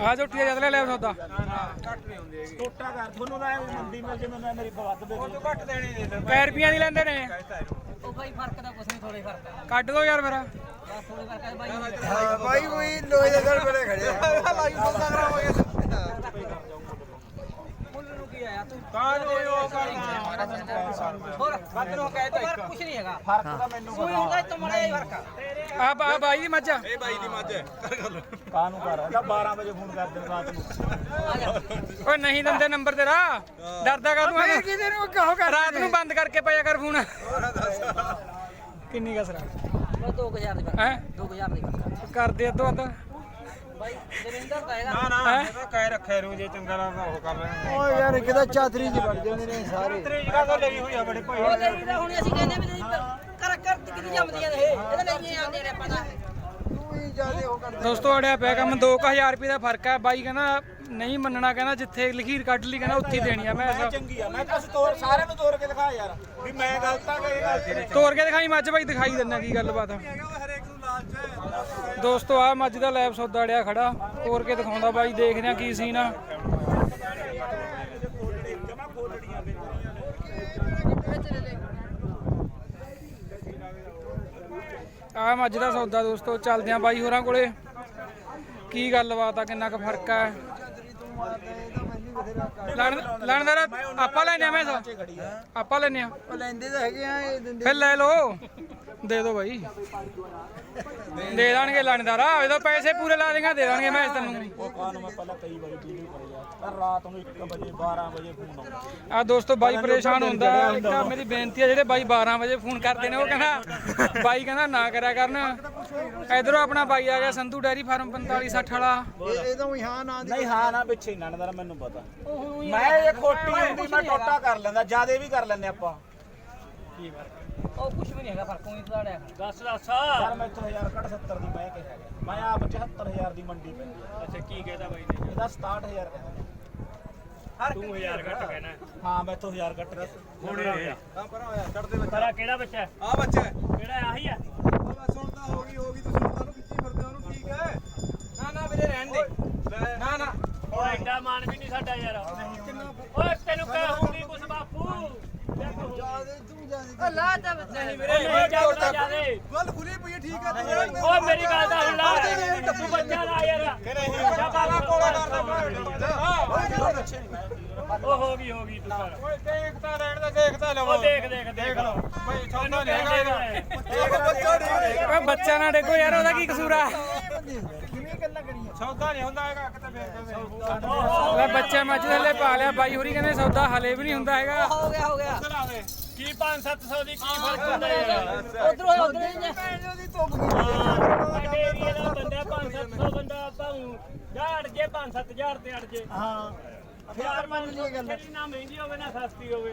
ਆ ਝੋਟੀ ਦਾ ਜਦ ਲੈ ਲਿਆ ਸੌਦਾ। ਟੋਟਾ ਕਰ ਤੁਹਾਨੂੰ ਦਾ ਮੰਦੀ ਮਿਲ ਜੇ ਮੈਂ ਮੇਰੀ ਵੱਧ ਦੇ ਉਹ ਘੱਟ ਦੇਣੀ ਦੇ ਕੈ ਰੁਪਈਆਂ ਦੀ ਲੈਂਦੇ ਨੇ। ਉਹ ਬਾਈ ਫ਼ਰਕ ਦਾ ਕੁਛ ਨਹੀਂ ਥੋੜੇ ਫ਼ਰਕ ਆ। ਕੱਢ ਦੋ ਯਾਰ ਮੇਰਾ। ਬਸ ਥੋੜੇ ਫ਼ਰਕ ਆ ਕੋਈ ਦੇ ਘਰ ਖੜੇ ਲਾਈਵ ਪ੍ਰੋਗਰਾਮ ਹੋ ਗਿਆ ਮੁੱਲ ਨੂੰ ਕੀ ਆਇਆ ਤੂੰ ਕਾਹਨੂੰ ਉਹ ਕਰਨਾ? ਹੋਰ ਬੰਦ ਨੂੰ ਕਹਿ ਤਾ ਫ਼ਰਕ ਕੁਛ ਨਹੀਂ ਹੈਗਾ। ਫ਼ਰਕ ਤਾਂ ਮੈਨੂੰ ਤੂੰ ਹੁੰਦਾ ਇਸ ਤੋਂ ਮਾੜਾ ਜਿਹਾ ਹੀ ਫ਼ਰਕ। ਆ ਆ ਬਾ ਬਾਈ ਦੀ ਮੱਝ ਆ। ਇਹ ਬਾਈ ਦੀ ਮੱਝ ਹੈ। ਕਰ ਗੱਲ। ਕਾਹਨੂੰ ਕਰ? ਇਹਦਾ 12 ਵਜੇ ਫੋਨ ਕਰ ਦੇ ਰਾਤ ਨੂੰ ਆ ਜਾ ਓਏ ਨਹੀਂ ਦਿੰਦੇ ਨੰਬਰ ਤੇਰਾ। ਡਰਦਾ ਕਾ ਤੂੰ? ਫੇਰ ਕਿਤੇ ਨੂੰ ਕਹੋ ਕਰ ਰਾਤ ਨੂੰ ਬੰਦ ਕਰਕੇ ਪਿਆ ਕਰ ਫੋਨ। ਕਿੰਨੀ ਕਸਰਾ ਬਸ 2000 ਦੀ ਫ਼ਰਕ ਹੈ? 2000 ਦੀ ਫ਼ਰਕ ਕਰਦੇ ਅੱਧੋ ਅੱਧ। ਬਾਈ ਜਮਿੰਦਰ ਤਾਂ ਹੈਗਾ। ਨਾ ਹੈਂ? ਇਹ ਤਾਂ ਕਹਿ ਰੱਖਿਆ ਰੂ ਜੇ ਚੰਗਾ ਲੱਗਦਾ ਉਹ ਕਰ ਲੈਣਾ ਓ ਯਾਰ ਕਿਦਾ ਚਾਤਰੀ ਜੀ ਵੜ ਜਾਂਦੇ ਨੇ ਸਾਰੇ। ਤੇਰੀ ਜਗ੍ਹਾ ਤਾਂ ਲਈ ਹੋਈ ਆ ਬੜੇ ਭਾਈ। ਉਹ ਲਈ ਤਾਂ ਹੁਣ ਅਸੀਂ ਕਹਿੰਦੇ ਵੀ ਤੁਸੀਂ ਕਰ ਕਰ ਕਿੱਥੇ ਜੰਮਦੀਆਂ ਨੇ ਇਹ। ਇਹਦੇ ਲਈ ਆਉਂਦੇ ਨੇ ਦੋਸਤੋ ਅੜਿਆ ਪਿਆ ਕੰਮ 2000 ਰੁਪਏ ਦਾ ਫ਼ਰਕ ਹੈ ਬਾਈ ਕਹਿੰਦਾ ਨਹੀਂ ਮੰਨਣਾ ਕਹਿੰਦਾ ਜਿੱਥੇ ਲਖੀਰ ਕੱਢ ਲਈ ਕਹਿੰਦਾ ਉੱਥੇ ਦੇਣੀ ਆ। ਮੈਂ ਚੰਗੀ ਆ। ਮੈਂ ਕਿਹਾ ਤੋਰ ਸਾਰਿਆਂ ਨੂੰ ਤੋਰ ਕੇ ਦਿਖਾ ਯਾਰ। ਵੀ ਮੈਂ ਗਲਤ ਆ ਕਿ ਤੋੜ ਕੇ ਦਿਖਾਈ ਮੱਝ ਬਾਈ ਦਿਖਾਈ ਦਿੰਨਾ ਕੀ ਗੱਲਬਾਤ ਆ। ਦੋਸਤੋ ਆ ਮੱਝ ਦਾ ਲੈਬ ਸੌਦਾ ਅੜਿਆ ਖੜਾ। ਤੋੜ ਕੇ ਦਿਖਾਉਂਦਾ ਬਾਈ ਦੇਖਦੇ ਆ ਕੀ ਸੀਨ ਆ। ਆ ਮੱਝ ਦਾ ਸੌਦਾ ਦੋਸਤੋ ਚੱਲਦੇ ਆ ਬਾਈ ਹੋਰਾਂ ਕੋਲੇ। ਕੀ ਗੱਲਬਾਤ ਆ ਕਿੰਨਾ ਕੁ ਫ਼ਰਕ ਆ? ਲੈਣ ਲੈਣਦਾਰ ਆਪਾਂ ਲੈਨੇ ਆ ਮੈਂ ਆਪਾਂ ਲੈਨੇ ਆ। ਲੈਂਦੇ ਤਾਂ ਹੈਗੇ ਆ ਇਹ ਦਿੰਦੇ ਫਿਰ ਲੈ ਲਓ। ਦੇ ਦਿਓ ਬਾਈ। ਦੇ ਦੇਣਗੇ ਲੈਣਦਾਰਾ। ਇਹਦਾ ਪੈਸੇ ਪੂਰੇ ਲਾ ਦੇਗਾ ਦੇ ਦੇਣਗੇ ਮੈਂ ਤੈਨੂੰ ਉਹ ਕਾਹਨੂੰ ਮੈਂ ਪਹਿਲਾਂ ਕਈ ਵਾਰੀ ਵੀਡੀਓ ਕਰੀ ਆ। ਪਰ ਰਾਤ ਨੂੰ 1 ਵਜੇ 12 ਵਜੇ ਫੋਨ ਆਉਂਦਾ। ਆ ਦੋਸਤੋ ਬਾਈ ਪਰੇਸ਼ਾਨ ਹੁੰਦਾ। ਇੱਕ ਆ ਮੇਰੀ ਬੇਨਤੀ ਆ ਜਿਹੜੇ ਬਾਈ 12 ਵਜੇ ਫੋਨ ਕਰਦੇ ਨੇ ਉਹ ਕਹਿੰਦਾ ਬਾਈ ਕਹਿੰਦਾ ਨਾ ਕਰਿਆ ਕਰਨ। ਇਧਰੋਂ ਆਪਣਾ ਬਾਈ ਆ ਗਿਆ ਸੰਧੂ ਡੈਰੀ ਫਾਰਮ 4560 ਵਾਲਾ। ਇਹ ਇਹ ਤਾਂ ਵੀ ਹਾਂ ਨਾ ਦੀ ਨਹੀਂ ਹਾਂ ਨਾ ਪਿੱਛੇ ਨਾ ਨਾ ਮੈਨੂੰ ਪਤਾ। ਮੈਂ ਇਹ ਖੋਟੀ ਹੁੰਦੀ ਮੈਂ ਟੋਟਾ ਕਰ ਲੈਂਦਾ ਜਿਆਦੇ ਵੀ ਕਰ ਲੈਂਦੇ ਆਪਾਂ। ਉਹ ਕੁਛ ਵੀ ਨਹੀਂ ਹੈਗਾ ਫ਼ਰਕ ਉਹੀ ਤੁਹਾਡਾ ਦੱਸ ਦੱਸ। ਯਾਰ ਮੈਂ 1000 ਕੱਟ 70 ਦੀ ਮੈਂ ਕਿਹਾ ਮੈਂ ਆਪ 74000 ਦੀ ਮੰਡੀ ਪੈਂਦੀ ਆ। ਅੱਛਾ ਕੀ ਕਹਿਦਾ ਬਾਈ ਨੇ? ਇਹਦਾ 67000 ਕਹਿੰਦਾ। ਤੂੰ 1000 ਘੱਟ ਕਹਿਣਾ। ਹਾਂ ਮੈਂ 1000 ਕੱਟ ਗਿਆ ਹੁਣ ਹਾਂ ਪਰਾਂ ਹੋਇਆ ਛੱਡ ਦੇ ਬੱਚਾ। ਤੇਰਾ ਕਿਹੜਾ ਬੱਚਾ? ਹੈ? ਆ ਬੱਚਾ। ਕਿਹੜਾ ਆਹੀ ਆ? ਬਸ ਹੁਣ ਤਾਂ ਹੋ ਗਈ ਹੋ ਗਈ ਤੁਸੀਂ ਉਹਨਾਂ ਨੂੰ ਖਿੱਚੀ ਫਿਰਦੇ ਉਹਨੂੰ ਠੀਕ ਹੈ ਨਾ ਨਾ ਵੀਰੇ ਰਹਿਣ ਦੇ। ਨਾ ਨਾ। ਉਹ ਐਡਾ ਮਾਨ ਵੀ ਨਹੀਂ ਸਾਡਾ ਯਾਰ। ਓਏ ਤੈਨੂੰ ਕਹੂੰਗੀ ਕੁਛ ਬਾਪੂ ਜਿਆਦੇ ਤੂੰ ਜਿਆਦੇ ਲਾ ਤਾਂ ਨਹੀਂ ਓਏ ਜਾ ਜਾਦੇ ਗੱਲ ਖੁੱਲੀ ਪਈ ਹੈ ਠੀਕ ਹੈ। ਤੂੰ ਓਏ ਮੇਰੀ ਗੱਲ ਤਾਂ ਸੁਣ ਲੈ। ਤੂੰ ਬੱਚਾ ਲਾ ਯਾਰ। ਜਾ ਬਾਬਾ ਕੋਲਾ ਉਹ ਹੋ ਗਈ ਹੋ ਗਈ ਤੂੰ ਕਰ। ਓਏ ਦੇਖਦਾ ਰਹਿਣ ਦਾ ਦੇਖਦਾ ਉਹ ਦੇਖ ਦੇਖ ਦੇਖ। ਲਓ। ਬਈ ਤੈਨੂੰ ਕਹਿ ਦੇਗਾ ਬੱਚਾ ਠੀਕ ਓਏ ਬੱਚਾ ਨਾ ਡੇਗੋ ਯਾਰ ਉਹਦਾ ਕੀ ਕਸੂਰ ਆ? ਕਿਵੇਂ ਗੱਲਾਂ ਕਰੀਆਂ? ਸੌਦਾ ਨਹੀਂ ਹੁੰਦਾ ਹੈਗਾ ਕਿਤੇ ਵੇਖ ਲੈ ਬੱਚਾ ਮੱਝ ਥੱਲੇ ਪਾ ਲਿਆ ਬਾਈ ਹੋਰੀ ਕਹਿੰਦੇ ਸੌਦਾ ਹਲੇ ਵੀ ਨਹੀਂ ਹੁੰਦਾ ਹੈਗਾ। ਹੋ ਗਿਆ ਹੋ ਗਿਆ। ਕੀ 5-700 ਦੀ ਕੀ ਫ਼ਰਕ ਹੁੰਦਾ ਯਾਰ? ਉਧਰੋਂ ਉਧਰੋਂ ਹੀ ਉਹਦੀ ਧੁੱਪ ਗਈ ਸਾਡੇ ਏਰੀਆ ਦਾ ਬੰਦਾ 5-700 ਬੰਦਾ ਭਾਉ ਜਾਂ ਅੜ ਜੇ 5-7000 ਤੇ ਅੜ ਜੇ। ਹਾਂ। ਯਾਰ ਮੰਨ ਲਈ ਗੱਲ। ਨਾ ਮਹਿੰਗੀ ਹੋਵੇ ਨਾ ਸਸਤੀ ਹੋਵੇ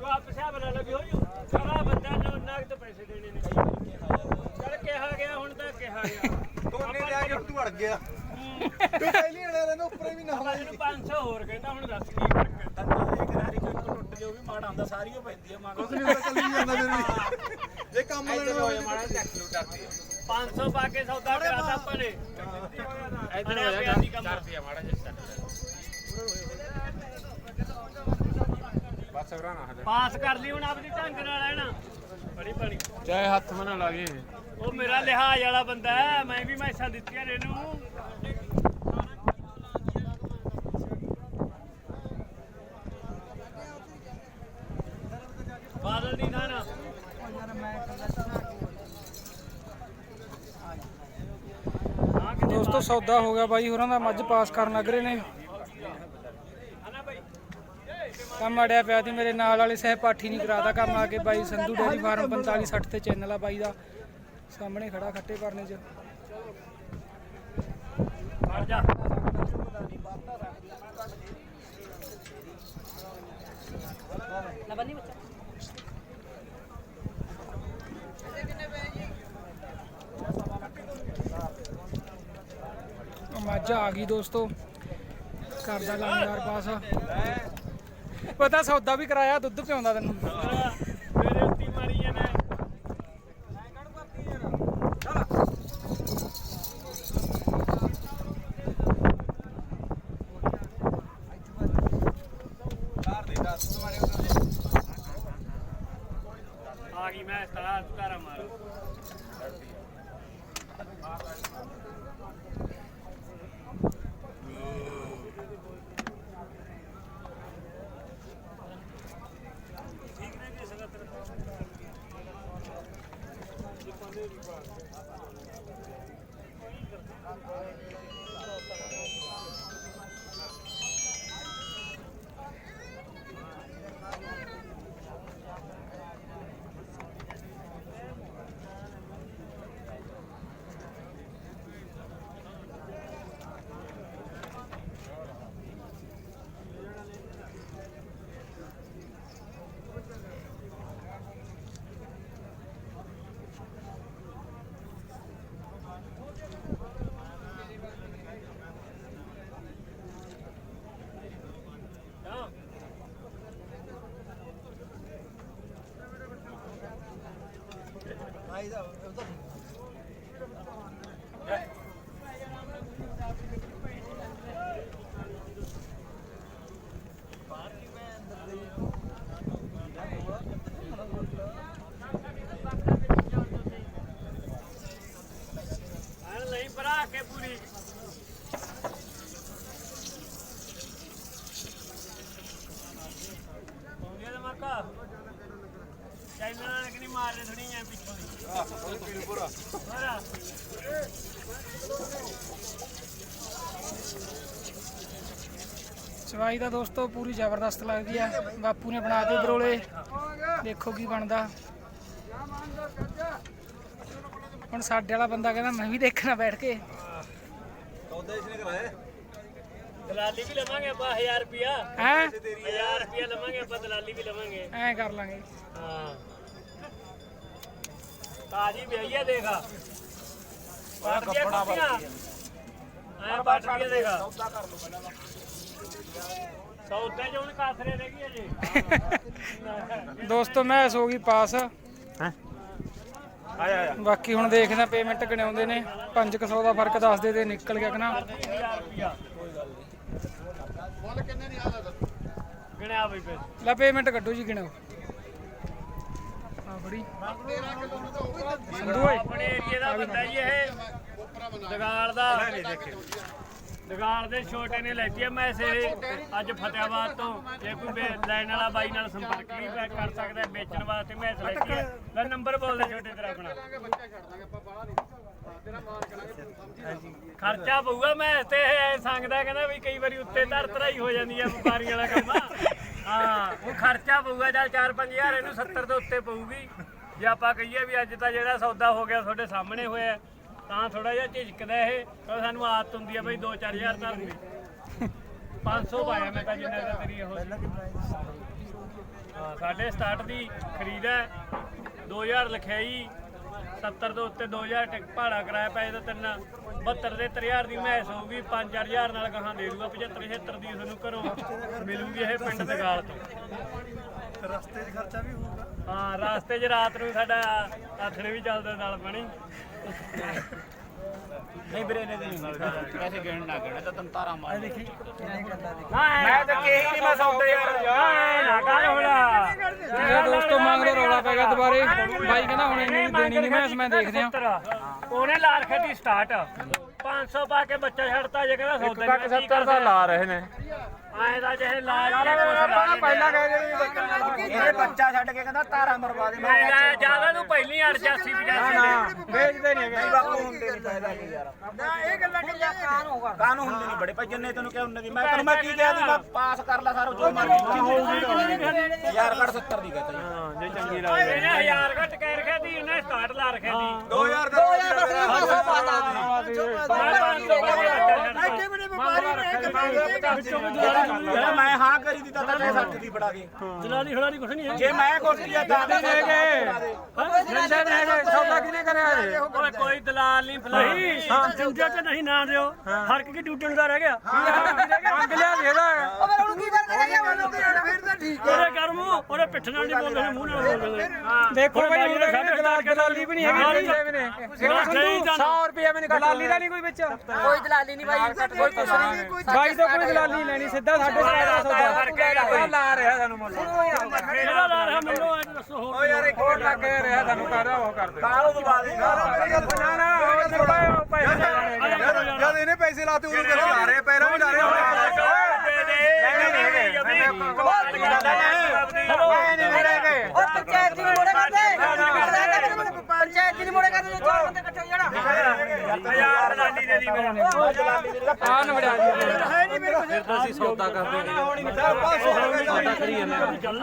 ਉਹ ਆਪ ਹਿਸਾਬ ਲਾ ਲਓ ਵੀ ਹੋਈ ਸਾਰਾ ਬੰਦਾ ਨੂੰ ਨਗਦ ਪੈਸੇ ਦੇਣੇ ਨੇ। ਚਲ ਕਿਹਾ ਗਿਆ ਹੁਣ ਤਾਂ ਕਿਹਾ ਗਿਆ। ਤੋਨੇ ਲਿਆ ਕੇ ਤੂੰ ਅੜ ਗਿਆ। ਤੂੰ ਪਹਿਲੀ ਅੜਿਆ ਰਹਿੰਦਾ ਉੱਪਰੇ ਵੀ ਨਾ ਆਪਾਂ ਇਹਨੂੰ 500 ਹੋਰ ਕਹਿੰਦਾ ਹੁਣ ਦੱਸ ਕੀ ਫ਼ਰਕ ਹੈ ਤੰਨਾ ਇੱਕ ਰਾਰੀ ਕੋਈ ਟੁੱਟ ਜੇ ਉਹ ਵੀ ਮਾੜਾ ਹੁੰਦਾ ਸਾਰੀ ਉਹ ਪੈਂਦੀ ਆ ਮੰਗ ਕੁਝ ਨਹੀਂ ਹੁੰਦਾ ਚੱਲੀ ਜਾਂਦਾ ਫਿਰ ਵੀ। ਜੇ ਕੰਮ ਲੈਣਾ ਮਾੜਾ ਚੱਕ ਲੂ ਡਰਦੀ 500 ਪਾ ਕੇ ਸੌਦਾ ਕਰਾਤਾ ਆਪਾਂ ਨੇ। ਇਧਰ ਹੋ ਜਾ ਕੰਮ। ਕਰਦੀ ਆ ਮਾੜਾ ਜਿਹਾ ਬਸ ਵਰਾ ਨਾ ਪਾਸ ਕਰ ਲਈ ਹੁਣ ਆਪਣੀ ਢੰਗ ਨਾਲ ਰਹਿਣਾ ਬੜੀ ਬੜੀ ਚਾਹੇ ਹੱਥ ਮਨਾ ਲਾਗੇ ਉਹ ਮੇਰਾ ਲਿਹਾਜ਼ ਵਾਲਾ ਬੰਦਾ ਹੈ ਮੈਂ ਵੀ ਮੈਸਾਂ ਦਿੱਤੀਆਂ ਨੇ ਇਹਨੂੰ ਬਾਦਲ ਦੀ ਨਾ ਨਾ ਦੋਸਤੋ ਸੌਦਾ ਹੋ ਗਿਆ ਬਾਈ, ਹੋਰਾਂ ਦਾ ਮੱਝ ਪਾਸ ਕਰਨ ਲੱਗ ਰਹੇ ਨੇ। ਕੰਮ ਅੜਿਆ ਪਿਆ ਸੀ, ਮੇਰੇ ਨਾਲ ਵਾਲੇ ਸਹਿਪਾਠੀ ਨਹੀਂ ਕਰਾਦਾ ਕੰਮ ਆ ਕੇ ਬਾਈ, ਸੰਧੂ ਡੇਰੀ ਫਾਰਮ 4560 ਤੇ ਚੈਨਲ ਆ ਬਾਈ ਦਾ। ਸਾਹਮਣੇ ਖੜਾ ਖੱਟੇ ਕਰਨੇ ਚ। ਨਾ ਬੰਨੀ ਬੱਚਾ? ਮੱਝਾਂ ਆ ਗਈ ਦੋਸਤੋ। ਘਰ ਦਾ ਲਾਮਦਾਰ ਪਾਸ। ਪਤਾ ਸੌਦਾ ਵੀ ਕਰਾਇਆ, ਦੁੱਧ ਪਿਆਉਂਦਾ ਤੈਨੂੰ। ਮੈਂ ਤਾਂ ਚਵਾਈ ਦਾ ਦੋਸਤੋ ਪੂਰੀ ਜ਼ਬਰਦਸਤ ਲੱਗਦੀ ਆ। ਬਾਪੂ ਨੇ ਬਣਾ ਦੇ ਬਰੋਲੇ। ਦੇਖੋ ਕੀ ਬਣਦਾ। ਹੁਣ ਸਾਡੇ ਵਾਲਾ ਬੰਦਾ ਕਹਿੰਦਾ ਮੈਂ ਵੀ ਦੇਖਣਾ ਬੈਠ ਕੇ। ਦਲਾਲੀ ਵੀ ਲਵਾਂਗੇ ਆਪਾਂ 1000 ਰੁਪਿਆ ਹੈ? 1000 ਰੁਪਿਆ ਲਵਾਂਗੇ ਆਪਾਂ ਦਲਾਲੀ ਵੀ ਲਵਾਂਗੇ। ਐ ਕਰ ਲਾਂਗੇ। ਹਾਂ। ਤਾਜੀ ਵਿਆਹੀਆ ਦੇਖਾ। ਕੱਪੜਾ ਬਾਕੀ ਐ ਪੱਟ ਕੇ ਦੇਖਾ। ਸੌਦਾ ਕਰ ਲਓ ਪਹਿਲਾਂ ਸੌਦੇ ਚੋਂ ਕਾਸਰੇ ਰਹਿ ਗਈ ਅਜੇ ਦੋਸਤੋ ਮੈਚ ਹੋ ਗਈ ਪਾਸ। ਆਇਆ ਆਇਆ। ਬਾਕੀ ਹੁਣ ਦੇਖਦੇ ਆ ਪੇਮੈਂਟ ਗਣਾਉਂਦੇ ਨੇ। 500 ਦਾ ਫ਼ਰਕ ਦੱਸਦੇ ਤੇ ਨਿਕਲ ਗਿਆ ਕਨਾ 1000 ਰੁਪਿਆ ਗਿਣਿਆ ਬਈ ਪੈਸੇ ਲੈ ਪੇਮੈਂਟ ਕੱਢੋ ਜੀ ਗਿਣਾਓ। ਆ ਬੜੀ। ਸੰਧੂ ਓਏ। ਆਪਣੇ ਏਰੀਏ ਦਾ ਬੰਦਾ ਜੀ ਇਹ। ਦਗਾਲ ਦਾ। ਦੁਕਾਨ ਦੇ ਛੋਟੇ ਨੇ ਲੈਤੀ ਆ ਮੈਂ ਇਸੇ ਅੱਜ ਫਤਿਆਬਾਦ ਤੋਂ। ਜੇ ਕੋਈ ਲੈਣ ਵਾਲਾ ਬਾਈ ਨਾਲ ਸੰਪਰਕ ਵੀ ਕਰ ਸਕਦਾ, ਵੇਚਣ ਵਾਸਤੇ ਮੈਂ ਇਸ ਲੈਤੀ ਹੈ ਲੈ ਨੰਬਰ ਬੋਲ ਛੋਟੇ ਤੇਰਾ ਆਪਣਾ। ਖਰਚਾ ਪਊਗਾ ਮੈਂ ਇਸ ਤੇ ਸੰਗਦਾ ਕਹਿੰਦਾ ਵੀ ਕਈ ਵਾਰੀ ਉੱਤੇ ਧਰ ਧਰਾਈ ਹੋ ਜਾਂਦੀ ਆ ਵਪਾਰੀਆਂ ਵਾਲਾ ਕੰਮ। ਹਾਂ, ਉਹ ਖਰਚਾ ਪਊਗਾ, ਚੱਲ 4-5000 ਇਹਨੂੰ 70 ਦੇ ਉੱਤੇ ਪਊਗੀ। ਜੇ ਆਪਾਂ ਕਹੀਏ ਵੀ ਅੱਜ ਤਾਂ ਜਿਹੜਾ ਸੌਦਾ ਹੋ ਗਿਆ ਤੁਹਾਡੇ ਸਾਹਮਣੇ ਹੋਇਆ। ਤਾਂ ਥੋੜਾ ਜਿਹਾ ਝਿਜਕਦਾ ਇਹ ਤਾਂ ਸਾਨੂੰ ਆਦਤ ਹੁੰਦੀ ਹੈ ਬਈ 2-4000 ਧਰ ਦੀ 500 ਪਾਇਆ ਮੈਂ ਤਾਂ ਜਿੰਨੇ ਦਾ ਤੇਰੀ ਉਹ ਹਾਂ ਸਾਡੇ ਸਟਾਰਟ ਦੀ ਖਰੀਦ ਹੈ 2000 ਲਿਖਾਈ 70 ਦੇ ਉੱਤੇ 2000 ਟਿਕ ਭਾੜਾ ਕਰਾਇਆ ਪੈ ਇਹਦਾ ਤਿੰਨ 72 ਦੇ 3000 ਦੀ ਮੈਸ ਹੋਊਗੀ 5-4000 ਨਾਲ ਗਾਹਾਂ ਦੇ ਦੂਗਾ 75 76 ਦੀ ਤੁਹਾਨੂੰ ਘਰੋਂ ਮਿਲੂਗੀ ਇਹ ਪਿੰਡ ਦੇ ਗਾਲ ਤੋਂ। ਰਸਤੇ 'ਚ ਖਰਚਾ ਵੀ ਹੋਊਗਾ। ਹਾਂ ਰਸਤੇ 'ਚ ਰਾਤ ਨੂੰ ਸਾਡਾ ਆਥਣੇ ਵੀ ਚੱਲਦਾ ਨਾਲ ਪਾਣੀ ਨਹੀਂ ਵੀਰੇ ਨੇ ਨਹੀਂ ਪੈਸੇ ਗਿਣ ਨਾ ਗਿਣ ਤਾਂ ਤਨ ਤਾਰਾ ਮਾਰ ਨਾ ਮੈਂ ਤਾਂ ਕਹੀ ਨਹੀਂ ਮੈਂ ਸੌਦੇ ਯਾਰ ਨਾ ਕਰ ਹੋਣਾ ਇਹ ਦੋਸਤੋ ਮੰਗਦੇ ਰੌਲਾ ਪੈ ਗਿਆ ਦੁਬਾਰੇ। ਬਾਈ ਕਹਿੰਦਾ ਹੁਣ ਇੰਨੀ ਦੇਣੀ ਨਹੀਂ ਮੈਂ ਮੈਂ ਦੇਖਦੇ ਆ ਉਹਨੇ ਲਾ ਰੱਖਿਆ ਦੀ ਸਟਾਰਟ 500 ਪਾ ਕੇ ਬੱਚਾ ਛੱਡਤਾ ਜੇ ਕਹਿੰਦਾ ਸੌਦਾ ਤੱਕ 70 ਦਾ ਲਾ ਰਹੇ ਨੇ। ਆਏ ਦਾ ਜਿਹੇ ਲਾ ਕੇ ਕੁਛ ਲਾ ਪਹਿਲਾਂ ਕਹਿ ਜਿਹੜੇ ਇਹਨੇ ਬੱਚਾ ਛੱਡ ਕੇ ਕਹਿੰਦਾ ਤਾਰਾ ਮਰਵਾ ਦੇ। ਮੈਂ ਲਾਇਆ ਜ਼ਿਆਦਾ ਨੂੰ ਪਹਿਲੀ 88 85 ਵੇਚਦੇ ਨਹੀਂ ਨਹੀਂ ਬਾਪੂ ਹੁੰਦੇ ਨਹੀਂ ਫਾਇਦਾ ਕੀ ਯਾਰ। ਇਹ ਗੱਲਾਂ ਨਹੀਂ ਕਾਨ ਹੋਗਾ ਕਾਨੂੰ ਹੁੰਦੇ ਨਹੀਂ ਬੜੇ। ਭਾਈ ਜਿੰਨੇ ਤੈਨੂੰ ਕਿਹਾ ਉਹਨੇ ਦੀ ਮੈਂ ਤੈਨੂੰ ਮੈਂ ਕੀ ਕਿਹਾ ਦੀ ਮੈਂ ਪਾਸ ਕਰ ਲਾ ਸਾਰਾ ਜੋ ਮਰਜ਼ੀ। ਯਾਰ ਕੜ 70 ਦੀ ਕਹਤਾ ਹਾਂ। ਜੇ ਚੰਗੀ ਇਹਨੇ ਹਜ਼ਾਰ ਘੱਟ ਕਹਿ ਰਖਿਆ ਦੀ ਇਹਨੇ ਸਟਾਰਟ ਲਾ ਰੱਖਿਆ ਦੀ 2000 ਦੋ ਹਜ਼ਾਰ ਬੱਕਰਾ ਪਾਸਾ ਪਾਤਾ ਨੇ ਜਿਹੜਾ ਮੈਂ ਹਾਂ ਕਰੀ ਦੀ ਤਾਂ ਤੈਨੂੰ 60 ਦੀ ਫੜਾ ਕੇ। ਜਲਾਲੀ ਖੜਾਲੀ ਕੁਛ ਨਹੀਂ ਜੇ ਮੈਂ ਕੋਸ਼ਿਸ਼ ਆ ਤਾਂ ਦੇ ਗਏ ਕਰਿਆ ਓਏ ਕੋਈ ਦਲਾਲ ਨਹੀਂ ਫਲਾਈ ਹਾਂ ਜਿੰਦੇ ਤੇ ਨਹੀਂ ਨਾ ਦਿਓ। ਫ਼ਰਕ ਕੀ ਡੂਟਣ ਦਾ ਰਹਿ ਗਿਆ। ਮੰਗ ਲਿਆ ਦੇ ਇਹਦਾ। ਉਹ ਫਿਰ ਹੁਣ ਕੀ ਕਰਕੇ ਰਹਿ ਗਿਆ? ਮੈਨੂੰ ਤੇ ਫਿਰ ਤਾਂ ਉਹਦੇ ਕਰਮ ਉਹਦੇ ਪਿੱਠ ਨਾਲ ਨਹੀਂ ਬੋਲਦੇ ਮੂੰਹ ਨਾਲ ਬੋਲਦੇ ਹਾਂ। ਦੇਖੋ ਭਾਈ ਹੁਣ ਤਾਂ ਦਲਾਲ ਦਲਾਲੀ ਵੀ ਨਹੀਂ ਹੈਗੀ। ਪਿੰਡੇ ਵੀ ਨੇ ਨਾ ਸਹੀ ਤਾਂ 100 ਰੁਪਏ ਮੈਨੂੰ ਦਲਾਲੀ ਦਾ ਨਹੀਂ ਕੋਈ ਵਿੱਚ। ਕੋਈ ਦਲਾਲੀ ਨਹੀਂ ਬਾਈ ਕੋਈ ਕੁਛ ਨਹੀਂ। ਬਾਈ ਤੋਂ ਕੋਈ ਦਲਾਲੀ ਲੈਣੀ ਸਿੱਧਾ ਸਾਡੇ ਸਾਰਾ ਸੌਦਾ ਲਾ ਰਿਹਾ ਸਾਨੂੰ ਮੁੱਲ ਇਹਦਾ ਲਾ ਰਿਹਾ ਮੈਨੂੰ ਦੱਸੋ ਹੋਰ ਓ ਯਾਰ ਇੱਕ ਹੋਰ ਲੱਗ ਰਿਹਾ ਸਾਨੂੰ ਕਰ ਉਹ ਕਰ ਦੇ ਕਾਲੋ ਦਬਾ ਦੇ ਨਾ ਨਾ ਉਹ ਥੋੜਾ ਪੈਸੇ ਯਾਰ ਜਦ ਇਹਨੇ ਪੈਸੇ ਲਾਤੇ ਉਹਨੂੰ ਕਿਹਨੇ ਲਾ ਰਹੇ ਪੈਰਾਂ ਵੀ ਲਾ ਰਹੇ ਦੇ ਦੇ ਉਹ ਪੰਚਾਇਤ ਦੀ ਮੋੜੇ ਕਰਦੇ ਪੰਚਾਇਤ ਦੀ ਮੋੜੇ ਕਰਦੇ ਚਾਰ ਬੰਦੇ ਇਕੱਠੇ ਹੋ ਜਾਣਾ ਯਾਰ ਦਲਾਲੀ ਦੇ ਦੀ ਮੈਨੂੰ ਆ ਨਵੜਿਆ ਜੀ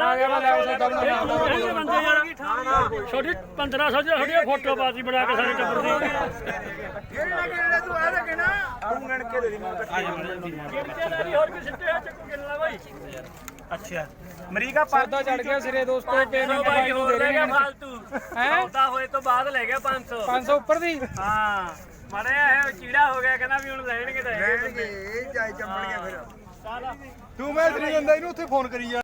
ਆ ਗਿਆ ਮੈਂ ਲੈ ਸੌਦਾ ਬਣਾ ਇਹ ਬੰਦੇ ਯਾਰ ਛੋਟੀ 1500 ਦੀ ਛੋਟੀ ਫੋਟੋ ਪਾਤੀ ਬਣਾ ਕੇ ਸਾਰੇ ਟੱਬਰ ਦੀ। ਤੂੰ ਗਣ ਕੇ ਦੇ ਦੀ ਮੈਂ ਵਿਚਾਰਾ ਹੋਰ ਕਿਸੇ ਤੇ ਚੱਕੂ ਕਿੰਨਾ ਬਾਈ? ਅੱਛਾ। ਅਮਰੀਕਾ ਪਰ ਪਰਦਾ ਚੜ ਗਿਆ ਸਿਰੇ ਦੋਸਤੋ ਪੇਮੈਂਟ ਬਾਈ ਬਾਈ ਨੂੰ ਹੋਰ ਦੇ ਰਹੇ ਗਿਆ ਨੇ ਫਾਲਤੂ। ਹੈਂ? ਸੌਦਾ ਹੋਏ ਤੋਂ ਬਾਅਦ ਲੈ ਗਿਆ 500 500 ਉੱਪਰ ਦੀ? ਹਾਂ। ਮੜਿਆ ਇਹ ਚੀੜਾ ਹੋ ਗਿਆ ਕਹਿੰਦਾ ਵੀ ਹੁਣ ਲੈਣਗੇ ਤਾਂ ਹੈਗੇ ਬੰਦੇ। ਜਾਈ ਚੰਬੜ ਗਿਆ ਫਿਰ। ਤੂੰ ਮੈਂ ਨਹੀਂ ਜਾਂਦਾ ਇਹਨੂੰ ਉੱਥੇ ਫੋਨ ਕਰੀ ਜਾ